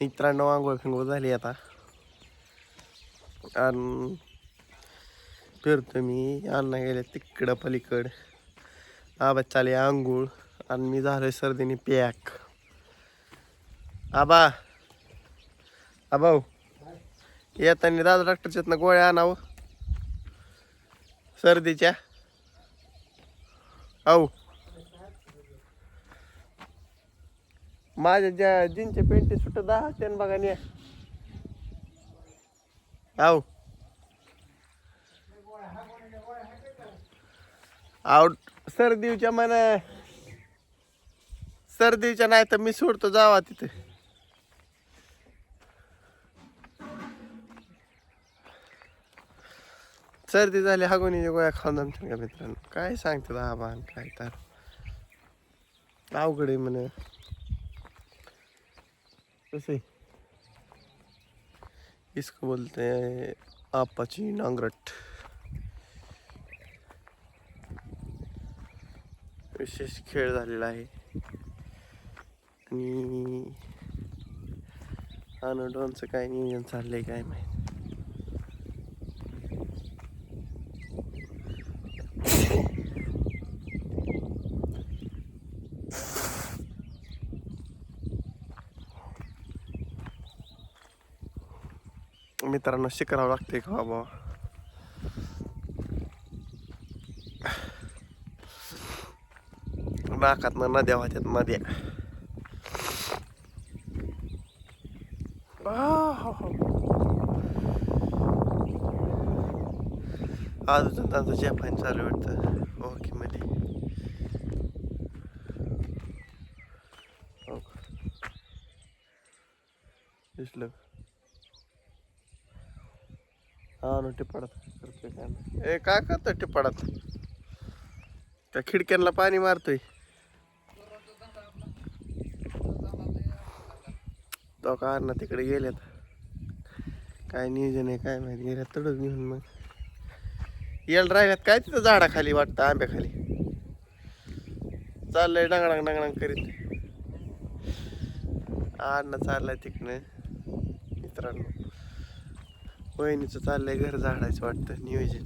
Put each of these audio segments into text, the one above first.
मित्रांनो आंघोळ फिंगोळ झाली आता. आणि फिरतो मी. अण्णा गेले तिकडं पलीकड. आबा चाले आंघोळ. आणि मी झालोय सर्दीने पॅक. आबा. आबा हो. येताना दादा डॉक्टरच्यात गोळ्या आणावं. सर्दीच्या. औ माझ्या ज्या जीनचे पेंटी सुट दहा त्यान बघा ने आव आउट सर्दीच्या मन सर्दीच्या नाही तर मी सोडतो जावा तिथे. सर्दी झाली हागोनीच्या गोळ्या खाऊन आमच्या मित्रांनो? काय सांगते दहा बाण काय तर. अवघड आहे म्हणे. कसं इसको बोलते हैं आपाची नांगरट। विशेष खेळ झालेला आहे. आणि अनुडॉनचं काय नियोजन चाललंय काय माहिती. मित्रांनो शिकरावं लागते का बाबा? नाकात नद्या वाहत्यात नद्या. हो, हो. आज त्यांचं जपान चालू वाटतं ओके मध्ये हो. दिसलं. हा ना टिपाडात करतोय काय ए काय करतोय टिपाडात त्या खिडक्यांना पाणी मारतोय. तो का ना तिकडे गेलेत. काय नियोजन आहे काय माहिती. गेल्यात तडच घेऊन मग. येल राहिल्यात काय तिथं झाडाखाली वाटतं आंब्याखाली? चाललंय डंगडांग डंगडांग करीत. अण्णा चाललाय तिकडे मित्रांनो. वहिनीचं चाललंय घर झाडायचं वाटतं नियोजन.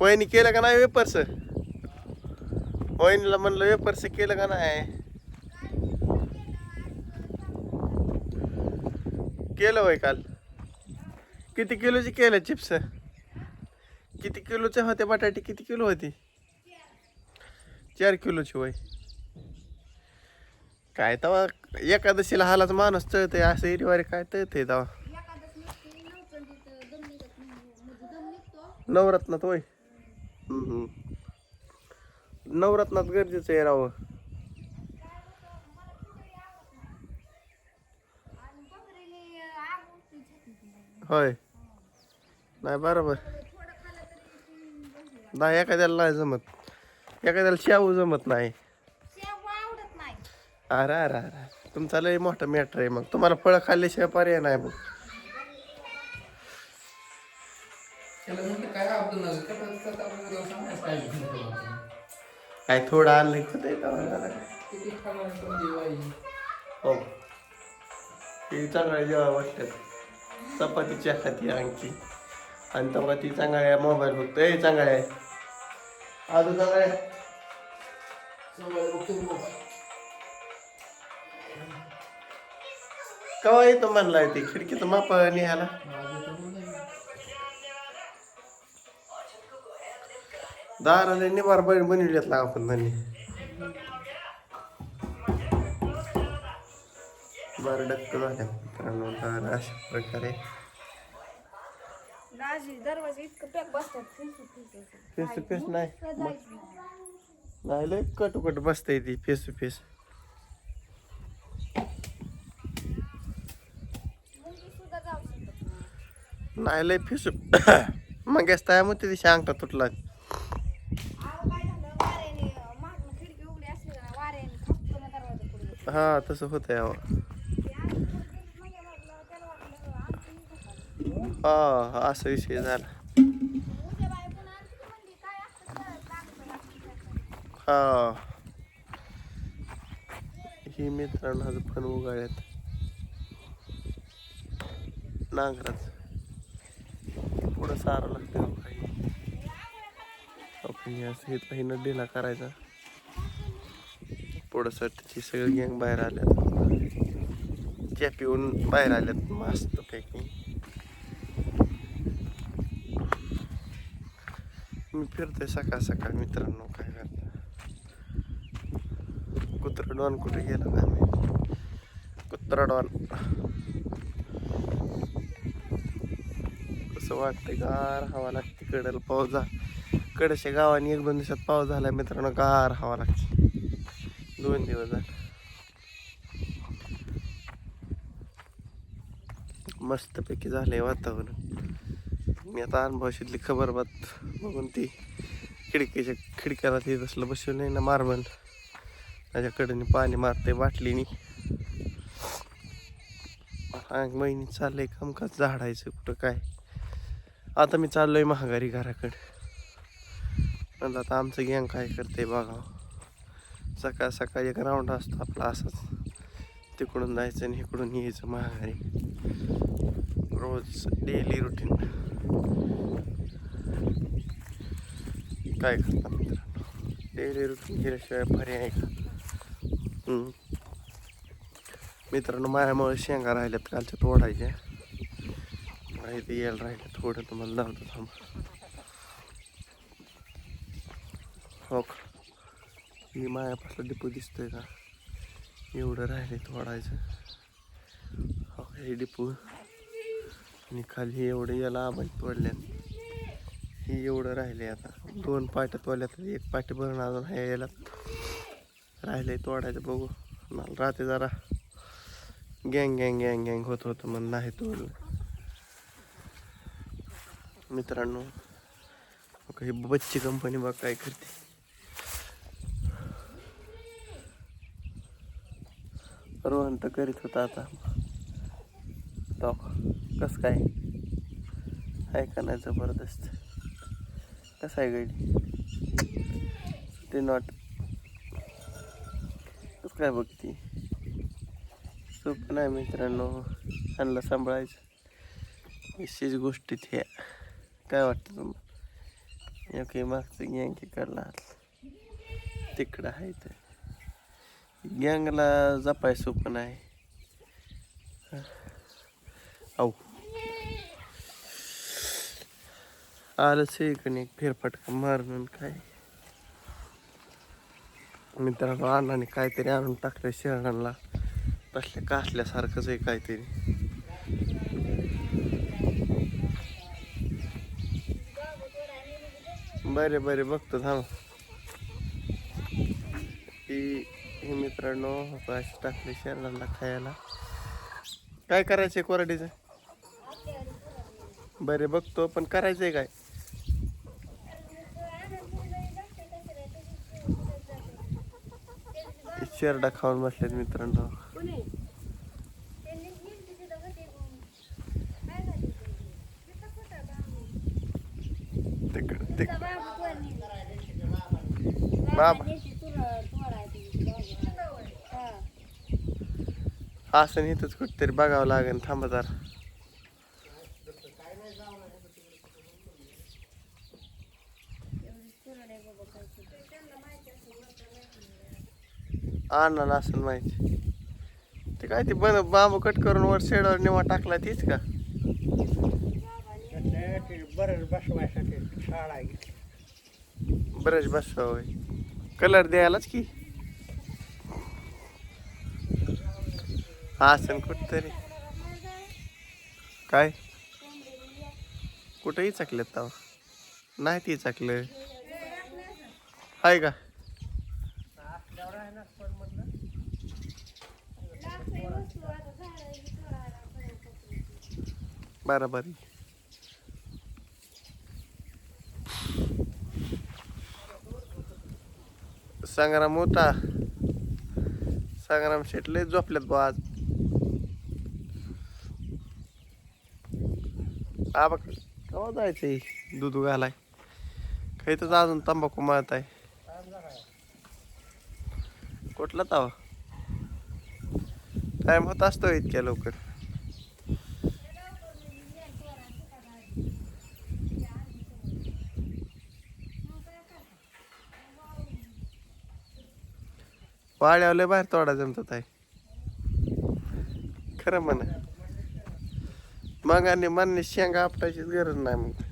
वहिनी केलं का नाही वेपर्स? वहिनीला म्हणलं वेपर्स केलं का नाही? केलं वय काल. किती किलोचे केलं चिप्स? किती किलोचे होते बटाटे? किती किलो होती? चार किलोची वय काय तवा एकादशीला हालाच माणूस चळते असं एरिवारी काय तळते तवा नवरत्नात होय. नवरत्नात गरजेचं आहे राव. होय. नाही बरोबर. नाही एखाद्याला नाही जमत. एखाद्याला शाहू जमत नाही. अरे अरे अरे. तुमचा लय मोठा मॅटर आहे मग. तुम्हाला फळं खाल्ल्याशिवाय पर्याय नाही मग काय थोडं आणलं दिवाळी हो. ती चांगल्या जेव्हा वाटतात चपातीच्या हाती आणखी. आणि तेव्हा ती चांगल्या मोबाईल बघतो. ए चांगल्या. आहे आजू चांगल्या. आहे केव्हा येतो म्हणलाय ती? खिडकीचं माप निघाला बोल. दाराने निवार बन बनविल्यात ना आपण त्यांनी बरं डक्क झाल्या मित्रांनो दार अशा प्रकारे. फेस टू फेस नाही. नाही लय कटुकट बसता ती फेस टू फेस नाही. लय फेस. मग काय मग तिथे अंगठा तुटला. हा तसं होतं घुसावं. हा असा विषय झाला. हा. ही मित्रांनो पण उगाळ्यात. नांगराच. पुढं सारं लागतं काही आपण असं इथला ही नदीला करायचा. पुढं त्याची सगळी गँग बाहेर आल्यात. त्या पिऊन बाहेर आल्यात मस्त पैकी. मी फिरतोय सकाळ सकाळ मित्रांनो काय करता? कुत्रा डॉन कुठे गेला नाही कुत्रा डॉन. असं वाटतंय गार हवा लागते कडेला पाऊस जा कडेच्या गावाने एक दोन दिवसात पाऊस झाला मित्रांनो गार हवा लागते. दोन दिवस झाले. मस्तपैकी झालंय वातावरण. मी आता अनुभवशीतली खबर बात बघून ती खिडकीच्या खिडक्याला ते तसलं बसवलंय ना मार्बल. त्याच्याकडे पाणी मारते बाटलीनी. अंग चाललंय कामकाज झाडायचं कुठं काय. आता मी चाललोय महागारी घराकडे. म्हणलं आता आमचं गँग काय करते बघा. सकाळ सकाळी एक राऊंड असतो आपला असाच. तिकडून जायचं आणि इकडून यायचं महागारी. रोज डेली रुटीन काय करता मित्रांनो? डेली रुटीन केल्याशिवाय पर्याय का? मित्रांनो मायामुळे शेंगा राहिल्यात कालच्या तोडायच्या. माहिती यायला राहिलं. थोडं तुम्हाला लावतो थांबा. हो का? ही मायापासला डिपो दिसतोय का? एवढं राहिले तोडायचं. हो हे डिपो. आणि खाली एवढं याला आबाई पडले हे एवढं राहिले आता. दोन पाट्या तोडल्या तर एक पाटी भरून अजून आहे याला. राहिले तोडायचं बघू. मला राहते जरा. गँग गँग गँग गँग होत होतं म्हणून नाही तोडलं. मित्रांनो बघा, ही बच्ची कंपनी बघ काय करते. रोहन तर करीत होता आता. तो कस काय? आहे का नाही जबरदस्त? कसं आहे गाडी? ते नॉट कस काय बघती? सोपं नाही मित्रांनो आणलं सांभाळायचं. विशेष गोष्टीत ह्या. काय वाटतं तुम्हाला? ओके मागचं गँग इकडला तिकडं आहे तर गँगला जपाय सोपं आहे. औ आलंच इकडे एक फेरफटका मारून काय? मित्रांनो अण्णाने काहीतरी आणून टाकलं शहरांना तसल्या कासल्यासारखंच आहे काहीतरी. बरे बरे बघतो थांब. ती हे मित्रांनो अशी टाकले शेरला खायला. काय करायचंय कोराडीचं? बरे बघतो पण करायचंय काय? शेरडा खाऊन बसलेत मित्रांनो. तिकडे ते बाबा असं इथंच कुठतरी बघावं लागेल. थांबा जरा. आणलं असं माहिती. ते काय ते बन बांबू कट करून वर शेडावर निवा टाकला तीच का? बरं बसवायसाठी शाळा घेतली ब्रश बसवा होय. कलर द्यायलाच की. आसन कुठतरी. काय? कुठेही चाकलेत तवा. नाही ती चाकलं. आहे का? बरोबर संग्राम होता. संग्राम शेटले झोपल्यात बा आज. आबा केव्हा जायचंय दूध घालाय? खायतच अजून तंबाखू मारत आहे. कुठला तावा? टाइम होत असतो इतक्या लवकर. पाळ्यावले बाहेर तोडा जमतात आहे खरं म्हणा. मग आणि मान्य शेंगा आपटायचीच गरज नाही मग.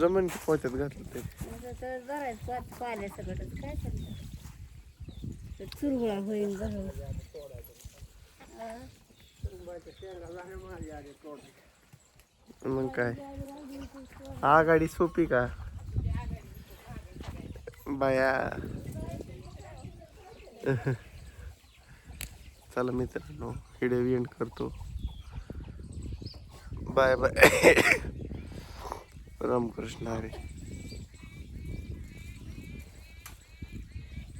जमीन की पोत्यात घातलं ते. चुरगुळा होईल मग काय? आघाडी सोपी का? बाया. चला मित्रांनो व्हिडिओ एंड करतो. Bye bye Ramkrishna Hare.